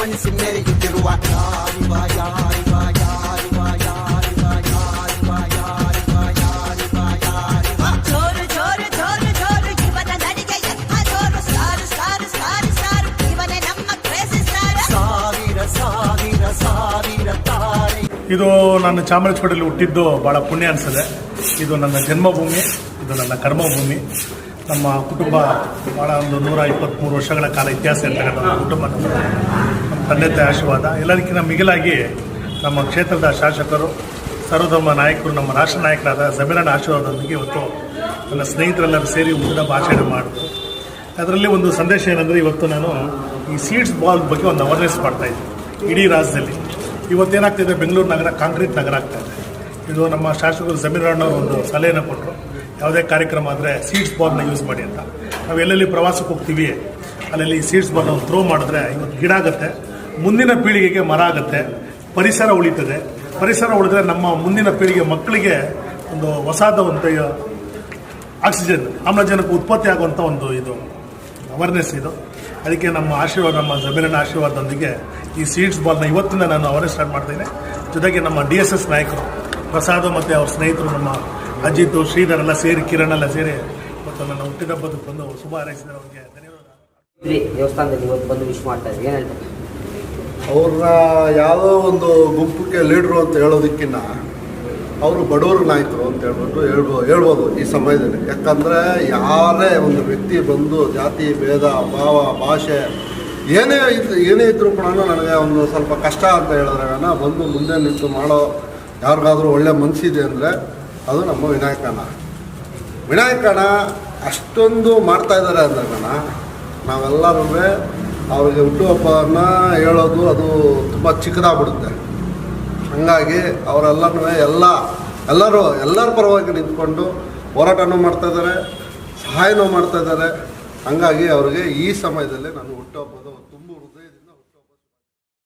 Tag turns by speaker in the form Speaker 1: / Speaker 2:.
Speaker 1: ಬಿಸಿ ಮೆರೆಯುತ್ತಿರುವ ಯಾರಿವ ಯಾರಿವ ಯಾರಿವ ಯಾರಿವ ಯಾರಿವ ಯಾರಿವ ಯಾರಿವ ಯಾರಿವ
Speaker 2: ಜೋರು ಜೋರು ಜೋರು ಜೋರು ಇವನ ನಡಿಗೆ ಎಂಥ ಜೋರು. ಸ್ಟಾರ್ ಸ್ಟಾರ್ ಸ್ಟಾರ್ ಸ್ಟಾರ್ ಇವನೇ ನಮ್ಮ ಕ್ರೇಜಿ ಸ್ಟಾರ್
Speaker 1: ಸಾವಿರ ಸಾವಿರ ಸಾವಿರ ತಾರೆ.
Speaker 3: ಇದು ನನ್ನ ಚಾಮರಾಜಪೇಟೆಯಲ್ಲಿ ಹುಟ್ಟಿದ್ದು ಭಾಳ ಪುಣ್ಯ ಅನಿಸಿದೆ ಇದು ನನ್ನ ಜನ್ಮಭೂಮಿ ಇದು ನನ್ನ ಕರ್ಮಭೂಮಿ. ನಮ್ಮ ಕುಟುಂಬ ಭಾಳ ಒಂದು ನೂರ ಇಪ್ಪತ್ತ್ಮೂರು ವರ್ಷಗಳ ಕಾಲ ಇತಿಹಾಸ ಇರ್ತಕ್ಕಂಥ ಕುಟುಂಬ. ನಮ್ಮ ತಂದೆ ತಾಯಿ ಆಶೀರ್ವಾದ. ಎಲ್ಲದಕ್ಕಿಂತ ಮಿಗಿಲಾಗಿ ನಮ್ಮ ಕ್ಷೇತ್ರದ ಶಾಸಕರು, ಸರ್ವಧರ್ಮ ನಾಯಕರು, ನಮ್ಮ ರಾಷ್ಟ್ರ ನಾಯಕರಾದ ಜಮೀರಣ್ಣ ಆಶೀರ್ವಾದದೊಂದಿಗೆ ಇವತ್ತು ನನ್ನ ಸ್ನೇಹಿತರೆಲ್ಲರೂ ಸೇರಿ ಮುಂದಿನ ಭಾಷಣ ಮಾಡಿದ್ರು ಅದರಲ್ಲಿ ಒಂದು ಸಂದೇಶ ಏನಂದರೆ ಇವತ್ತು ನಾನು ಈ ಸೀಡ್ಸ್ ಬಾಲ್ ಬಗ್ಗೆ ಒಂದು ಅವೇರ್ನೆಸ್ ಮಾಡ್ತಾ ಇದ್ದೀನಿ. ಇಡೀ ರಾಜ್ಯದಲ್ಲಿ. ಇವತ್ತೇನಾಗ್ತಿದೆ ಬೆಂಗಳೂರು ನಗರ, ಕಾಂಕ್ರೀಟ್ ನಗರ ಆಗ್ತಾ ಇದೆ. ಇದು ನಮ್ಮ ಶಾಸಕರು ಜಮೀರಣ್ಣ ಒಂದು ಸಲಹೆಯನ್ನು ಕೊಟ್ಟರು ಯಾವುದೇ ಕಾರ್ಯಕ್ರಮ ಆದರೆ ಸೀಡ್ಸ್ ಬಾಲ್ನ ಯೂಸ್ ಮಾಡಿ ಅಂತ. ನಾವು ಎಲ್ಲೆಲ್ಲಿ ಪ್ರವಾಸಕ್ಕೆ ಹೋಗ್ತೀವಿ, ಅಲ್ಲೆಲ್ಲಿ ಸೀಡ್ಸ್ ಬಾಲ್ನ ಥ್ರೋ ಮಾಡಿದ್ರೆ ಇವತ್ತು ಗಿಡ ಆಗುತ್ತೆ. ಮುಂದಿನ ಪೀಳಿಗೆಗೆ ಮರ ಆಗುತ್ತೆ, ಪರಿಸರ ಉಳಿತದೆ. ಪರಿಸರ ಉಳಿದ್ರೆ ನಮ್ಮ ಮುಂದಿನ ಪೀಳಿಗೆ ಮಕ್ಕಳಿಗೆ ಒಂದು ಹೊಸದ ಒಂದು ಆಕ್ಸಿಜನ್, ಆಮ್ಲಜನಕ ಉತ್ಪತ್ತಿ ಆಗುವಂಥ ಒಂದು ಇದು ಅವೇರ್ನೆಸ್ ಇದು. ಅದಕ್ಕೆ ನಮ್ಮ ಆಶೀರ್ವಾದ, ನಮ್ಮ ಜಮೀನಿನ ಆಶೀರ್ವಾದದೊಂದಿಗೆ ಈ ಸೀಡ್ಸ್ ಬಾಲ್ನ ಇವತ್ತಿಂದ ನಾನು ಅವೇರ್ನೆಸ್ ಸ್ಟಾರ್ಟ್ ಮಾಡ್ತೀನಿ. ಜೊತೆಗೆ ನಮ್ಮ ಡಿ ಎಸ್ ಎಸ್ ನಾಯಕರು, ಪ್ರಸಾದ್ ಮತ್ತು ಅವ್ರ ಸ್ನೇಹಿತರು, ನಮ್ಮ ಅಜಿತ್, ಶ್ರೀಧರ್ ಎಲ್ಲ ಸೇರಿ, ಕಿರಣ್ ಎಲ್ಲ ಸೇರಿ ಮತ್ತು ನನ್ನ ಹುಟ್ಟಿದ ಬಂದು ಶುಭ ಹಾರೈಸಿದ್ರು ಅವರಿಗೆ ಧನ್ಯವಾದ.
Speaker 4: ದೇವಸ್ಥಾನದಲ್ಲಿ ಇವತ್ತು ಬಂದು ವಿಶ್ ಮಾಡ್ತಾ ಇದ್ದೀವಿ. ಏನು ಹೇಳ್ತಾರೆ?
Speaker 5: ಅವ್ರನ್ನ ಯಾವುದೋ ಒಂದು ಗುಂಪಿಗೆ ಲೀಡ್ರು ಅಂತ ಹೇಳೋದಕ್ಕಿಂತ ಅವರು ಬಡವರ ನಾಯಕರು ಅಂತ ಹೇಳ್ಬಿಟ್ಟು ಹೇಳ್ಬೋ, ಹೇಳ್ಬೋದು ಈ ಸಮಯದಲ್ಲಿ. ಯಾಕಂದರೆ ಯಾರೇ ಒಂದು ವ್ಯಕ್ತಿ ಬಂದು ಜಾತಿ, ಭೇದ, ಭಾವ, ಭಾಷೆ, ಏನೇ ಇದ್ದು ಏನೇ ಇದ್ರೂ ಕೂಡ ನನಗೆ ಒಂದು ಸ್ವಲ್ಪ ಕಷ್ಟ ಅಂತ ಹೇಳಿದ್ರೆ ಬಂದು ಮುಂದೆ ನಿಂತು ಮಾಡೋ ಯಾರಿಗಾದರೂ ಒಳ್ಳೆ ಮನಸ್ಸಿದೆ ಅಂದರೆ ಅದು ನಮ್ಮ ವಿನಾಯಕನ ವಿನಾಯಕನ ಅಷ್ಟೊಂದು ಮಾಡ್ತಾಯಿದ್ದಾರೆ ಅಂದ್ರೆ ಅಂದಾಗ ನಾವೆಲ್ಲರೂ ಅವ್ರಿಗೆ ಹುಟ್ಟುಹಬ್ಬನ ಹೇಳೋದು ಅದು ತುಂಬ ಚಿಕ್ಕದಾಗ್ಬಿಡುತ್ತೆ. ಹಂಗಾಗಿ ಅವರೆಲ್ಲನೂ ಎಲ್ಲ, ಎಲ್ಲರೂ, ಎಲ್ಲರ ಪರವಾಗಿ ನಿಂತ್ಕೊಂಡು ಹೋರಾಟನೂ ಮಾಡ್ತಾಯಿದ್ದಾರೆ ಸಹಾಯನೂ ಮಾಡ್ತಾ ಇದ್ದಾರೆ. ಹಂಗಾಗಿ ಅವರಿಗೆ ಈ ಸಮಯದಲ್ಲಿ ನಾನು ಹುಟ್ಟುಹಬ್ಬದ